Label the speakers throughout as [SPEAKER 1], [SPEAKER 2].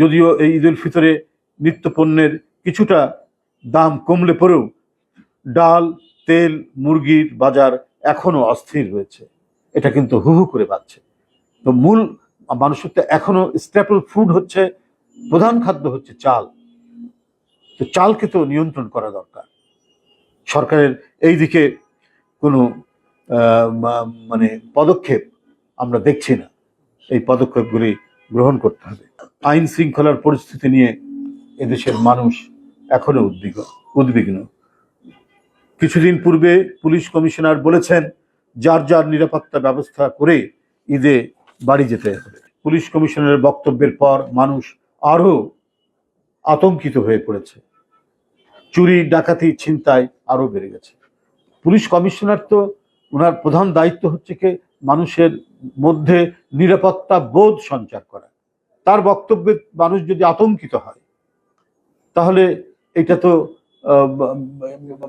[SPEAKER 1] যদিও এই ঈদ উল ফিতরে নিত্য পণ্যের কিছুটা দাম কমলে পরেও ডাল, তেল, মুরগির বাজার এখনও অস্থির রয়েছে। এটা কিন্তু হু হু করে বাড়ছে। তো মূল মানুষের তো এখনও স্ট্যাপল ফুড হচ্ছে, প্রধান খাদ্য হচ্ছে চাল। তো চালকে তো নিয়ন্ত্রণ করা দরকার। সরকারের এই দিকে কোনো মানে পদক্ষেপ আমরা দেখছি না। এই পদক্ষেপগুলি গ্রহণ করতে হবে। আইন শৃঙ্খলার পরিস্থিতি নিয়ে এদেশের মানুষ এখনও উদ্বিগ্ন উদ্বিগ্ন। কিছুদিন পূর্বে পুলিশ কমিশনার বলেছেন, যার যার নিরাপত্তা ব্যবস্থা করে ঈদে বাড়ি যেতে হবে। পুলিশ কমিশনারের বক্তব্যের পর মানুষ আরও আতঙ্কিত হয়ে পড়েছে। চুরি, ডাকাতি, ছিনতাই আরও বেড়ে গেছে। পুলিশ কমিশনার তো ওনার প্রধান দায়িত্ব হচ্ছে কি মানুষের মধ্যে নিরাপত্তা বোধ সঞ্চার করা। তার বক্তব্যে মানুষ যদি আতঙ্কিত হয়, তাহলে এটা তো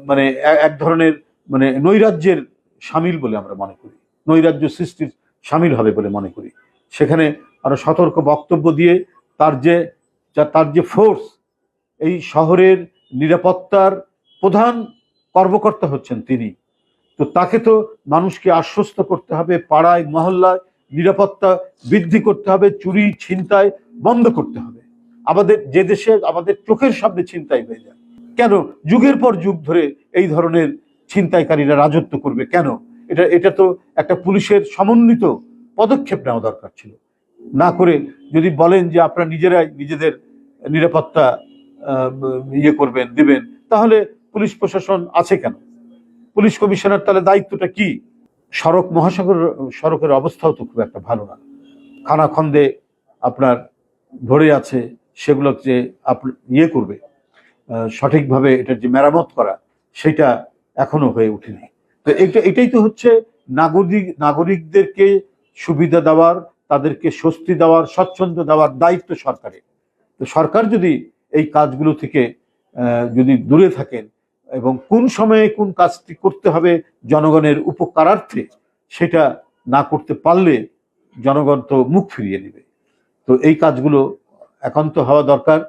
[SPEAKER 1] মানে এক ধরনের মানে নৈরাজ্যের সামিল বলে আমরা মনে করি। নৈরাজ্য সৃষ্টির সামিল হবে বলে মনে করি। সেখানে আরও সতর্ক বক্তব্য দিয়ে তার যে তার যে ফোর্স এই শহরের নিরাপত্তার প্রধান কর্মকর্তা হচ্ছেন তিনি। তো তাকে তো মানুষকে আশ্বস্ত করতে হবে পাড়ায়, মহল্লায় নিরাপত্তা বৃদ্ধি করতে হবে, চুরি, ছিনতাই বন্ধ করতে হবে। আমাদের, যে দেশে, আমাদের চোখের সামনে ছিনতাই হয়ে যায়। কেন? যুগের পর যুগ ধরে এই ধরনের ছিনতাইকারীরা রাজত্ব করবে কেন? এটা এটা তো একটা পুলিশের সমন্বিত পদক্ষেপ নেওয়া দরকার ছিল। না করে যদি বলেন যে আপনারা নিজেরাই নিজেদের নিরাপত্তা ইয়ে করবেন, দিবেন, তাহলে পুলিশ প্রশাসন আছে কেন? পুলিশ কমিশনার তাহলে দায়িত্বটা কি? সড়ক মহাসাগর সড়কের অবস্থাও তো খুব একটা ভালো না। খানাখন্দে আপনার ধরে আছে, সেগুলো যে আপ- ইয়ে করবে সঠিকভাবে এটার যে মেরামত করা, সেটা এখনও হয়ে ওঠেনি। তো এটা, এটাই তো হচ্ছে নাগরিক, নাগরিকদেরকে সুবিধা দেওয়ার, তাদেরকে স্বস্তি দেওয়ার, স্বচ্ছন্দ দেওয়ার দায়িত্ব সরকারের। তো সরকার যদি এই কাজগুলো থেকে যদি দূরে থাকেন এবং কোন সময়ে কোন কাজটি করতে হবে জনগণের উপকারার্থে সেটা না করতে পারলে জনগণ তো মুখ ফিরিয়ে নেবে। তো এই কাজগুলো একান্ত হওয়া দরকার।